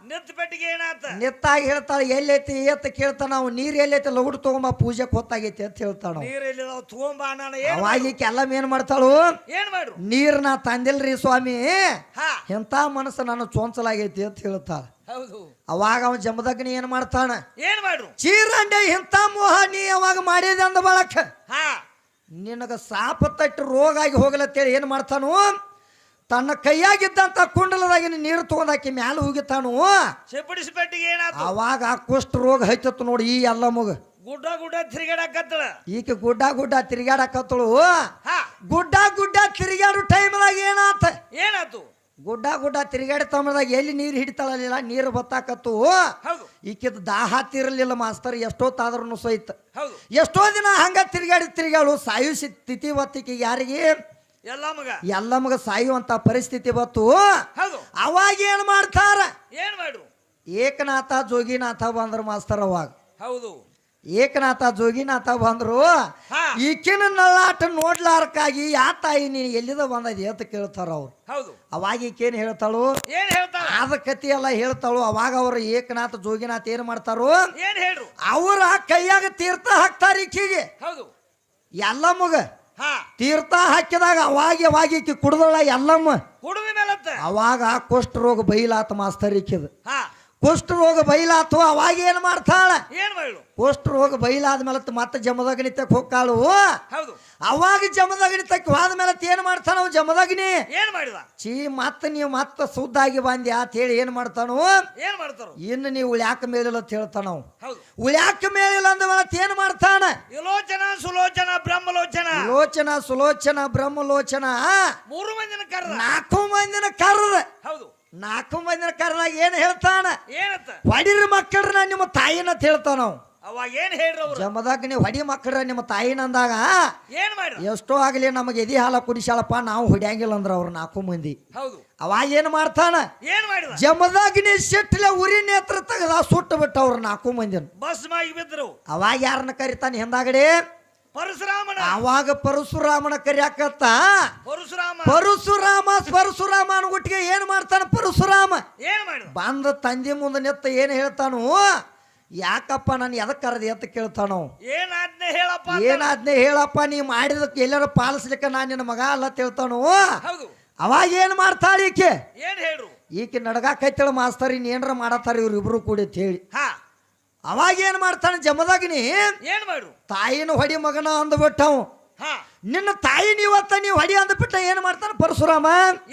ನಿತ್ ಪೆಟ್ಟಿಗೆ ಏನಾತ? ನಿತ್ತಾಗಿ ಹೇಳ್ತಾಳ ಎಲ್ಲೈತಿ? ಎತ್ತ ಕೇಳ್ತಾನ. ನಾವು ನೀರ್ ಎಲ್ಲೈತಿ? ಲಗುಡ್ ತಗೊಂಬ ಪೂಜೆಗೆ ಹೊತ್ತಾಗೈತಿ ಅಂತ ಹೇಳ್ತಾಳ. ನೀರಲ್ಲಿ ನಾವು ತಗೊಂಬ ನಾನು ಏನ್ ಅವಾಗ ಮಾಡ್ತಾಳು ಏನ್ ಮಾಡು ನೀರ್ ನಾ ತಂದಿಲ್ರಿ ಸ್ವಾಮಿ ಹಾ. ಎಂತ ಮನಸ್ಸು ನನ್ನ ಚೊಂಚಲಾಗೈತಿ ಅಂತ ಹೇಳ್ತಾಳ. ಹೌದು. ಅವಾಗ ಅವ ಜಮದಗ್ನಿ ಏನ್ ಮಾಡ್ತಾನ ಏನ್ ಮಾಡು ಚೀರಂಡೆ ಎಂತ ಮೋಹ ನೀ ಅವಾಗ ಮಾಡಿದೆ ಅಂದ ಬಳಕ ಹಾ. ನಿನಗ ಸಾಪ ತಟ್ಟು ರೋಗ ಆಗಿ ಹೋಗಲತ್ತೇಳಿ ಏನು ಮಾಡ್ತಾನು? ತನ್ನ ಕೈಯಾಗಿದ್ದಂತ ಕುಂಡಲದಾಗಿನ ನೀರು ತಗೊಂಡಾಕಿ ಮ್ಯಾಲ ಹೋಗಿತ್ತಾನು? ಸಿಪ್ಪಡಿಸಿ ಏನಾಯ್ತು ಅವಾಗ ಆ ಕುಷ್ಠ ರೋಗ ಹೈತತ್ತು ನೋಡಿ ಈ ಎಲ್ಲ ಮಗ. ಗುಡ್ಡ ಗುಡ್ಡ ತಿರುಗಾಡಕತ್ತಳ. ಈಕೆ ಗುಡ್ಡ ಗುಡ್ಡ ತಿರುಗಾಡಕತ್ತಳು. ಗುಡ್ಡ ಗುಡ್ಡ ತಿರುಗಾಡು ಟೈಮ್ದಾಗ ಏನಾತ? ಏನಾತು? ಗುಡ್ಡ ಗುಡ್ಡ ತಿರುಗಾಡಿ ತಮ್ಮದಾಗ ಎಲ್ಲಿ ನೀರು ಹಿಡಿತಾಳಲಿಲ್ಲ ನೀರು ಬತ್ತಾಕತ್ತು. ಈಕಿದ ದಾಹ ತೀರಲಿಲ್ಲ ಮಾಸ್ತರ್ ಎಷ್ಟೊತ್ತಾದ್ರೂ ಸಹಿತ. ಎಷ್ಟೋ ದಿನ ಹಂಗ ತಿರುಗಾಡಿ ತಿರುಗಾಳು ಸಾಯು ಸ್ಥಿತಿ ಬತ್ತಿಗೆ ಯಾರಿಗೆ? ಎಲ್ಲ ಮಗ. ಎಲ್ಲ ಮಗ ಸಾಯುವಂತ ಪರಿಸ್ಥಿತಿ ಬತ್ತು ಹೌದು. ಅವಾಗ ಏನ್ ಮಾಡ್ತಾರ? ಏನ್ ಮಾಡ್ರು ಏಕನಾಥ ಜೋಗಿನಾಥ ಬಂದ್ರು ಮಾಸ್ತರ್ ಅವಾಗ. ಹೌದು. ಏಕನಾಥ ಜೋಗಿನಾಥ ಬಂದ್ರು. ಈಕಿನ ನಳ್ಳಾಟ ನೋಡ್ಲಾರಕ್ಕಾಗಿ ಯಾ ತಾಯಿ ನೀನು ಎಲ್ಲಿದ ಬಂದದಿ ಅಂತ ಕೇಳ್ತಾರ ಅವ್ರು. ಹೌದು. ಅವಾಗ ಈಕೇನು ಹೇಳ್ತಾಳು? ಏನ್ ಹೇಳ್ತಾರ ಆದ ಕತಿ ಎಲ್ಲ ಹೇಳ್ತಾಳು. ಅವಾಗ ಅವ್ರು ಏಕನಾಥ ಜೋಗಿನಾಥ ಏನ್ ಮಾಡ್ತಾರು? ಏನ್ ಹೇಳ್ರು? ಅವರ ಕೈಯಾಗ ತೀರ್ಥ ಹಾಕ್ತಾರ ಈಕಿಗೆ. ಹೌದು. ಎಲ್ಲ ಮಗ. ತೀರ್ಥ ಹಾಕಿದಾಗ ಅವಾಗ ಈಕಿ ಕುಡ್ದಳ ಎಲ್ಲಮ್ಮ ಕುಡಿದ ಅವಾಗ ಕುಷ್ಠ ರೋಗ ಬೈಲಾತ ಮಾಸ್ತರ್ ಹಾ. ಕುಷ್ಠ ರೋಗ ಬೈಲಾತು ಅವಾಗ ಏನ್ ಮಾಡ್ತಾಳ? ಏನ್ ಕುಷ್ಠ ರೋಗ ಬೈಲಾದ ಮೇಲೆ ಮತ್ತೆ ಜಮದಗ್ನಿತಕ್ಕೆ ಹೋಗ್ತಾಳು. ಹೌದು. ಅವಾಗ ಜಮದಗ್ನಿತಕ್ಕೆ ಹೋದ ಮೇಲೆ ಏನ್ ಮಾಡ್ತಾನ ಅವ ಜಮದಗ್ನಿ? ಏನ್ ಮಾಡಿದ? ಚೀ ಮತ್ತೆ ನೀವು ಮತ್ತೆ ಸುದ್ದಾಗಿ ಬಂದಿ ಅಂತ ಹೇಳಿ ಏನ್ ಮಾಡ್ತಾನು? ಏನ್ ಮಾಡ್ತಾರ? ಇನ್ನು ನೀವು ಉಳ್ಯಾಕ ಮೇಲಿಲ್ಲ ಅಂತ ಹೇಳ್ತಾನ ಅವ ಉಳ್ಯಾಕ ಮೇಲಿಲ್ಲ ಅಂದ ಮೇಲೆ ಏನ್ ಮಾಡ್ತಾನ? ವಿಲೋಚನ ಸುಲೋಚನ ಬ್ರಹ್ಮಲೋಚನ. ಲೋಚನ ಸುಲೋಚನ ಬ್ರಹ್ಮಲೋಚನ. ಮೂರು ಮಂದಿನ ಕರ್ದ. ನಾಲ್ಕು ಮಂದಿನ ಕರ್ದ. ಹೌದು. ನಾಲ್ಕು ಮಂದಿನ ಕಾರಣ ಏನ್ ಹೇಳ್ತಾನ? ಏನತ್ತ ಹೊಡಿರಿ ಮಕ್ಕಳ್ರ ನಿಮ್ಮ ತಾಯಿನ ಅಂತ ಹೇಳ್ತಾನ ಅವ ಅವಾಗ ಏನ್ ಹೇಳ್ರ ಅವ್ರು? ಜಮದಾಗ ನೀವು ಹೊಡಿ ಮಕ್ಕಳ್ರ ನಿಮ್ಮ ತಾಯಿನ ಅಂದಾಗ ಏನ್ ಮಾಡಿ ಎಷ್ಟೋ ಆಗಲಿ ನಮಗೆ ಎದಿ ಹಾಲ ಕುಡಿಸಾಳಪ್ಪ ನಾವು ಹೊಡಿಯಂಗಿಲ್ಲ ಅಂದ್ರ ಅವ್ರು ನಾಲ್ಕು ಮಂದಿ. ಹೌದು. ಅವಾಗ ಏನ್ ಮಾಡ್ತಾನ? ಏನ್ ಮಾಡಿದ? ಜಮದಾಗ್ನಿ ಸಿಟ್ಲೆ ಉರಿ ನೇತ್ರ ತೆಗೆದ ಸುಟ್ಟು ಬಿಟ್ಟ ಅವ್ರು ನಾಲ್ಕು ಮಂದಿನ. ಬಸ್ ಮಾಗಿ ಬಿದ್ರು. ಅವಾಗ ಯಾರನ್ನ ಕರಿತಾನೆ ಹಿಂದಾಗಡೆ? ಪರಶುರಾಮನ. ಅವಾಗ ಪರಶುರಾಮನ ಕರಿಯಾಕತ್ತ ಪರಶುರಾಮ. ಪರಶುರಾಮ ಪರಶುರಾಮ ಅನ್ಗುಟ್ಟಿಗೆ ಏನ್ ಮಾಡ್ತಾನ ಪರಶುರಾಮ? ಏನ್ ಮಾಡಿದ? ಬಂದ ತಂದೆ ಮುಂದೆ ನೆತ್ತ ಏನ್ ಹೇಳ್ತಾನು? ಯಾಕಪ್ಪ ನಾನು ಎದಕ್ಕೆ ಕರೆದಿ ಅಂತ ಕೇಳ್ತಾನು? ಏನ್ ಆಜ್ಞೆ ಹೇಳಪ್ಪ ಏನು ಏನಾದ್ನೆ ಹೇಳಪ್ಪ ನೀ ಮಾಡಿದಕ್ಕೆ ಎಲ್ಲರೂ ಪಾಲಿಸ್ಲಿಕ್ಕೆ ನಾನು ನಿನ್ನ ಮಗ ಅಲ್ಲ ಹೌದು. ಅವಾಗ ಏನ್ ಮಾಡ್ತಾಳೆ ಈಕೆ? ಏನ್ ಹೇಳ್ರು? ಈಕೆ ನಡಗಾಕೈತಳ ಮಾಸ್ತರ್ ಇನ್ ಏನ್ರ ಮಾಡತ್ತಾರ ಇವ್ರಿಬ್ರು ಕೂಡಿ ಅಂತ ಹೇಳಿ. ಹಾ. ಅವಾಗ ಏನ್ ಮಾಡ್ತಾನೆ ಜಮದಾಗಿನಿ? ಏನ್ ಮಾಡು? ತಾಯಿನ ಹೊಡಿ ಮಗನ ಅಂದ್ಬಿಟ್ಟವು. ಹಾ. ನಿನ್ನ ತಾಯಿ ನೀವತ್ತ ನೀವು ಹೊಡಿ ಅಂದ್ಬಿಟ್ಟ ಏನ್ ಮಾಡ್ತಾನ ಪರಶುರಾಮ?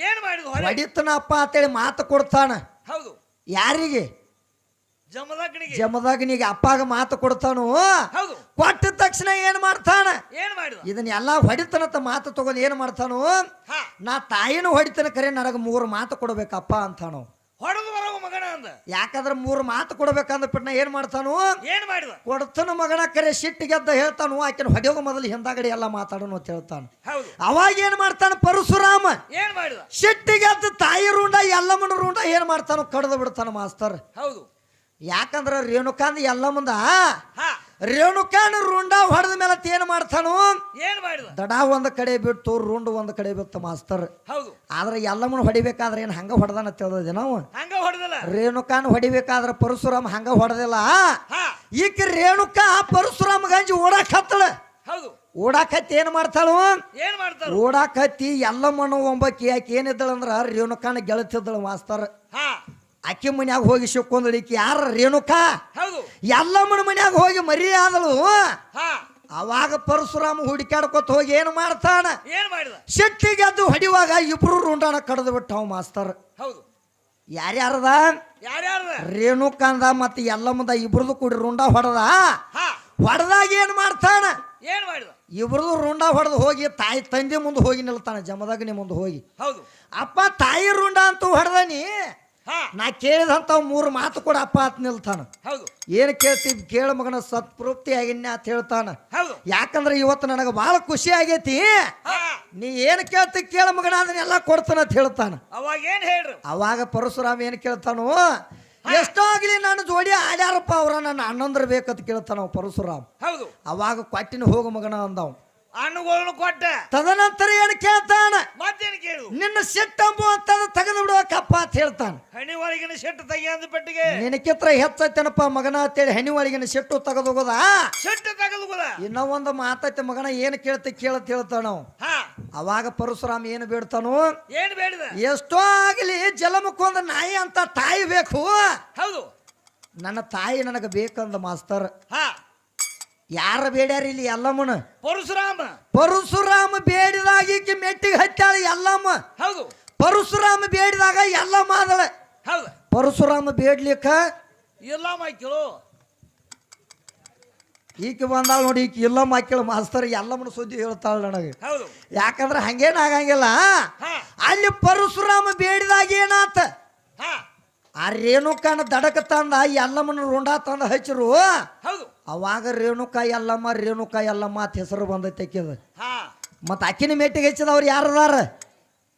ಏನ್ ಮಾಡಿದ ಹೊಡಿತನಪ್ಪ ಅಂತೇಳಿ ಮಾತು ಕೊಡ್ತಾನ. ಹೌದು. ಯಾರಿಗೆ? ಜಮದಗ್ನಿಗೆ. ಜಮದಾಗ್ನಿಗೆ ಅಪ್ಪಾಗ ಮಾತು ಕೊಡ್ತಾನು? ಕೊಟ್ಟ ತಕ್ಷಣ ಏನ್ ಮಾಡ್ತಾನ? ಏನ್ ಮಾಡಿದ ಇದನ್ನೆಲ್ಲ ಹೊಡಿತನತ್ತ ಮಾತು ತಗೊಂಡು ಏನ್ ಮಾಡ್ತಾನು? ನಾ ತಾಯಿನೂ ಹೊಡಿತನ ಕರೆ ನನಗೆ ಮೂರು ಮಾತು ಕೊಡ್ಬೇಕಪ್ಪ ಅಂತಾನು ಹೊಡೆದು ಬರೋ ಮಗನ ಅಂದ. ಯಾಕಂದ್ರೆ ಮೂರು ಮಾತು ಕೊಡ್ಬೇಕಂದ್ಬಿಟ್ಟು ಪಿಟ್ನ ಏನ್ ಮಾಡ್ತಾನು? ಏನ್ ಮಾಡಿದ? ಕೊಡ್ತನ ಮಗನ ಕರೆ ಸಿಟ್ಟಿಗೆದ್ದ ಹೇಳ್ತಾನು ಆಕಿನ ಹೊಡೆಯೋಗ ಮೊದಲು ಹಿಂದಾಗಡೆ ಎಲ್ಲ ಮಾತಾಡೋನು ಅಂತ ಹೇಳ್ತಾನೆ. ಹೌದು. ಅವಾಗ ಏನ್ ಮಾಡ್ತಾನ ಪರಶುರಾಮ? ಏನ್ ಮಾಡಿದ? ಸಿಟ್ಟಿಗೆದ್ದ ತಾಯಿ ರೂಂಡ ಎಲ್ಲಮ್ಮನ ರೂಂಡ ಏನ್ ಮಾಡ್ತಾನೋ ಕಡ್ದು ಬಿಡ್ತಾನ ಮಾಸ್ತರ್. ಹೌದು. ಯಾಕಂದ್ರ ರೇಣುಕಾಂದ ಎಲ್ಲ ಹಾ. ರೇಣುಕಾನ ರುಂಡ ಹೊಡೆದ ಮೇಲೆ ಏನ್ ಮಾಡ್ತಾನು? ಏನ್ ಮಾಡಿದ? ದಡ ಒಂದ್ ಕಡೆ ಬಿಟ್ಟು ರುಂಡು ಒಂದ್ ಕಡೆ ಬಿತ್ತು ಮಾಸ್ತರ್. ಹೌದು. ಆದ್ರೆ ಎಲ್ಲಮ್ಮನ ಹೊಡಿಬೇಕಾದ್ರೆ ಏನ್ ಹಂಗ ಹೊಡೆದಾನ ತಿಳಿದ ನಾವು ಹಂಗ ಹೊಡೆದಲ್ಲ? ರೇಣುಕಾನ ಹೊಡಿಬೇಕಾದ್ರೆ ಪರಶುರಾಮ್ ಹಂಗ ಹೊಡೆದಿಲ್ಲ. ಈಕ ರೇಣುಕಾ ಪರಶುರಾಮ್ ಗಂಜಿ ಓಡಾಕ್ ಹತ್ತಳ ಹೌದು. ಓಡಾಕ್ ಹತ್ತಿ ಏನ್ ಮಾಡ್ತಾಳು ಏನ್ ಮಾಡ್ತಾರ ಓಡಾಕ್ ಹತ್ತಿ ಎಲ್ಲಮ್ಮನ ಒಂಬಕ್ಕಿ ಯಾಕೆ ಏನಿದ್ದಳಂದ್ರ ರೇಣುಕಾನ ಗೆಳತಿದ್ದಳು ಮಾಸ್ತರ್. ಆಕಿ ಮನ್ಯಾಗ ಹೋಗಿ ಸಿಕ್ಕೊಂದಳು ಈಕಿ ಯಾರ ರೇಣುಕಾ? ಹೌದು. ಎಲ್ಲಮ್ಮನ ಮನ್ಯಾಗ ಹೋಗಿ ಮರಿ ಆದಳು. ಅವಾಗ ಪರಶುರಾಮ ಹುಡುಕ್ಯಾಡ್ಕೊತ ಹೋಗಿ ಏನು ಮಾಡ್ತಾನ? ಏನ್ ಮಾಡಿದ? ಸಿಟ್ಟಿಗೆ ಅದು ಹೊಡಿವಾಗ ಇಬ್ರು ರುಂಡಾನ ಕಡ್ದು ಬಿಟ್ಟವ ಮಾಸ್ತರ್. ಹೌದು. ಯಾರ್ಯಾರದ? ಯಾರ್ಯಾರ್ದ? ರೇಣುಕಾಂದ ಮತ್ತೆ ಎಲ್ಲಮ್ಮದ ಇಬ್ರದು ಕೂಡಿ ರುಂಡ ಹೊಡೆದ. ಹೊಡೆದಾಗ ಏನ್ ಮಾಡ್ತಾನ? ಏನ್ ಮಾಡಿದ? ಇಬ್ರದು ರುಂಡ ಹೊಡೆದು ಹೋಗಿ ತಾಯಿ ತಂದೆ ಮುಂದೆ ಹೋಗಿ ನಿಲ್ತಾನ ಜಮದಗ್ನಿ ಮುಂದೆ ಹೋಗಿ. ಹೌದು. ಅಪ್ಪ ತಾಯಿ ರುಂಡ ಅಂತೂ ಹೊಡೆದನಿ. ನಾ ಕೇಳಿದಂತ ಮೂರು ಮಾತು ಕೂಡ ಅಪ್ಪ ಅಂತ ನಿಲ್ತಾನ. ಹೌದು. ಏನ್ ಕೇಳ್ತೀವಿ ಕೇಳ ಮಗನ ಸತ್ಪೃಪ್ತಿ ಆಗಿನ್ಯ ಅಂತ ಹೇಳ್ತಾನ. ಯಾಕಂದ್ರೆ ಇವತ್ತು ನನಗೆ ಬಹಳ ಖುಷಿ ಆಗೈತಿ. ನೀ ಏನ್ ಕೇಳ್ತಿ ಕೇಳ ಮಗನ ಅದನ್ನೆಲ್ಲ ಕೊಡ್ತಾನ ಅಂತ ಹೇಳ್ತಾನ. ಅವಾಗ ಏನ್ ಹೇಳ್ರು? ಅವಾಗ ಪರಶುರಾಮ ಏನ್ ಕೇಳ್ತಾನೋ? ಎಷ್ಟೋ ಆಗ್ಲಿ ನಾನು ಜೋಡಿ ಆಡ್ಯಾರಪ್ಪ ಅವ್ರ ನನ್ನ ಅಣ್ಣಂದ್ರ ಬೇಕಂತ ಕೇಳ್ತಾನ ಪರಶುರಾಮ್. ಹೌದು. ಅವಾಗ ಕೊಟ್ಟಿನ ಹೋಗು ಮಗನ ಅಂದವ್. ಹಣ್ಣುಗಳನ್ನು ಕೊಟ್ಟ. ತದನಂತರ ಏನು ಕೇಳ್ತಾನ? ಮತ್ತೇನು ಕೇಳು? ನಿನ್ನ ಸಿಟ್ಟಂಬು ಅಂತ ತೆಗೆದು ಬಿಡುವಕ್ಕಪ್ಪ ಅಂತ ಹೇಳ್ತಾನೆ. ಹಣಿ ಒಳಗಿನ ಶೆಟ್ಟು ತೆಗೆಯಂದು ಪೆಟ್ಟಿಗೆ. ನಿನಕಿತ್ರ ಹೆಚ್ಚೈತೇನಪ್ಪ ಮಗನ ಅಂತೇಳಿ ಹಣಿ ಒಳಗಿನ ಸಿಟ್ಟು ತೆಗೆದು ಹೋಗೋದ ಶೆಟ್ಟು ತೆಗೆದು ಇನ್ನೊಂದು ಇನ್ನೂ ಒಂದು ಮಾತೈತೆ ಮಗನ ಏನು ಕೇಳ್ತಿ ಕೇಳತ್ ಹೇಳ್ತಾನ ಅವಾಗ ಪರಶುರಾಮ ಏನು ಬೇಡ್ತಾನು? ಏನು ಬೇಡಿದ? ಎಷ್ಟೋ ಆಗಲಿ ಜಲಮಕ್ಕೊಂದು ನಾಯಿ ಅಂತ ತಾಯಿ ಬೇಕು. ಹೌದು. ನನ್ನ ತಾಯಿ ನನಗೆ ಬೇಕಂದ ಮಾಸ್ತರ್. ಹಾ. ಯಾರ ಬೇಡ್ಯಾರ ಇಲ್ಲಿ ಎಲ್ಲಮ್ಮನ? ಪರಶುರಾಮ. ಪರಶುರಾಮ ಬೇಡಿದಾಗ ಈಕೆ ಮೆಟ್ಟಿಗೆ ಹತ್ತಾಳ ಎಲ್ಲಮ್ಮ. ಹೌದು. ಪರಶುರಾಮ ಬೇಡಿದಾಗ ಎಲ್ಲಮ್ಮ ಆದಳ. ಹೌದು. ಪರಶುರಾಮ ಬೇಡ್ಲಿಕ್ಕ ಎಲ್ಲಮ್ಮ ಆಕಿಳು. ಈಕೆ ಬಂದಾಳ ನೋಡಿ ಈಕೆ ಇಲ್ಲಮ್ಮ ಆಕಿಳು ಮಾಸ್ತರ್ ಎಲ್ಲಮ್ಮನ ಸುದ್ದಿ ಹೇಳ್ತಾಳ ನನಗೆ. ಹೌದು. ಯಾಕಂದ್ರೆ ಹಂಗೇನು ಆಗಂಗಿಲ್ಲ. ಅಲ್ಲಿ ಪರಶುರಾಮ ಬೇಡಿದಾಗ ಏನಾತ? ಆ ರೇಣುಕನ ದಡಕ ತಂದ ಎಲ್ಲಮ್ಮನ ರುಂಡ ತಂದ ಹಚ್ಚರು. ಹೌದು. ಅವಾಗ ರೇಣುಕ ಎಲ್ಲಮ್ಮ ರೇಣುಕ ಎಲ್ಲಮ್ಮ ಅಂತ ಹೆಸರು ಬಂದೈತೆ ಆಕಿದ ಹಾ. ಮತ್ತು ಅಕ್ಕಿನ ಮೇಟಿಗೆ ಯಾರು ಯಾರದಾರ?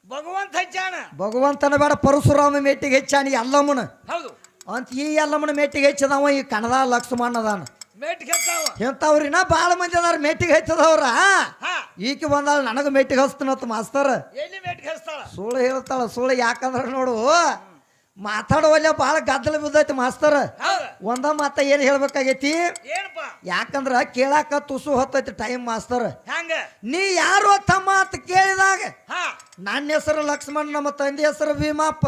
ಭಗವಂತ ಹಚ್ಚಾನ ಭಗವಂತನ ಬೇಡ ಪರಶುರಾಮ ಮೇಟಿಗೆ ಹೆಚ್ಚಾನ ಎಲ್ಲಮ್ಮನ ಹೌದು. ಅಂತ ಈ ಎಲ್ಲಮ್ಮನ ಮೇಟಿಗೆ ಹೆಚ್ಚದವ ಈ ಕಣದ ಲಕ್ಷ್ಮಣ ಅದಾನ ಮೆಟ್ಟಿಗೆ ಕೆತ್ತಾವ ಇಂಥವ್ರಿನ ಭಾಳ ಮಂದಿ ಅದಾರ ಮೇಟಿಗೆ ಹೆಚ್ಚದವ್ರ. ಈಕೆ ಬಂದಾಳ ನನಗೆ ಮೇಟಿಗೆ ಹಸ್ತನತ್ ಮಾಸ್ತರ್. ಎಲ್ಲಿ ಮೆಟ್ಟಿಗೆ ಸುಳ್ಳು ಹೇಳ್ತಾಳ ಸುಳ್ಳು ಯಾಕಂದ್ರೆ ನೋಡು. ಮಾತಾಡುವಲ್ಲ ಬಹಳ ಗದ್ದಲ ಬಿದ್ದೈತಿ ಮಾಸ್ತರ್. ಒಂದ ಮಾತ ಏನು ಹೇಳ್ಬೇಕಾಗೈತಿ? ಯಾಕಂದ್ರ ಕೇಳಾಕ ತುಸು ಹೊತ್ತೈತಿ ಟೈಮ್ ಮಾಸ್ತರ್. ನೀ ಯಾರು ತಮ್ಮ ಅಂತ ಕೇಳಿದಾಗ ನನ್ನ ಹೆಸರು ಲಕ್ಷ್ಮಣ್ ನಮ್ಮ ತಂದೆ ಹೆಸರು ಭೀಮಪ್ಪ.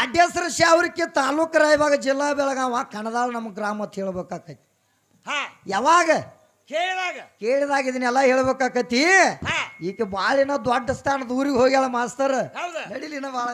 ಅಡ್ಡ ಹೆಸರು ಶಾವರಿಕೆ ತಾಲೂಕು ರಾಯಬಾಗ ಜಿಲ್ಲಾ ಬೆಳಗಾವ ಕಣದಾಳ ನಮ್ಮ ಗ್ರಾಮ ಅಂತ ಹೇಳ್ಬೇಕಾಕೈತಿ. ಯಾವಾಗ? ಕೇಳಿದಾಗ. ಕೇಳಿದಾಗ ಇದನ್ನೆಲ್ಲ ಹೇಳ್ಬೇಕಾಕತಿ. ಈಗ ಬಾಳಿನ ದೊಡ್ಡ ಸ್ಥಾನದ ಊರಿಗೆ ಹೋಗ್ಯಾಳ ಮಾಸ್ತರ್. ನಡಿಲಿನ ಭಾಳ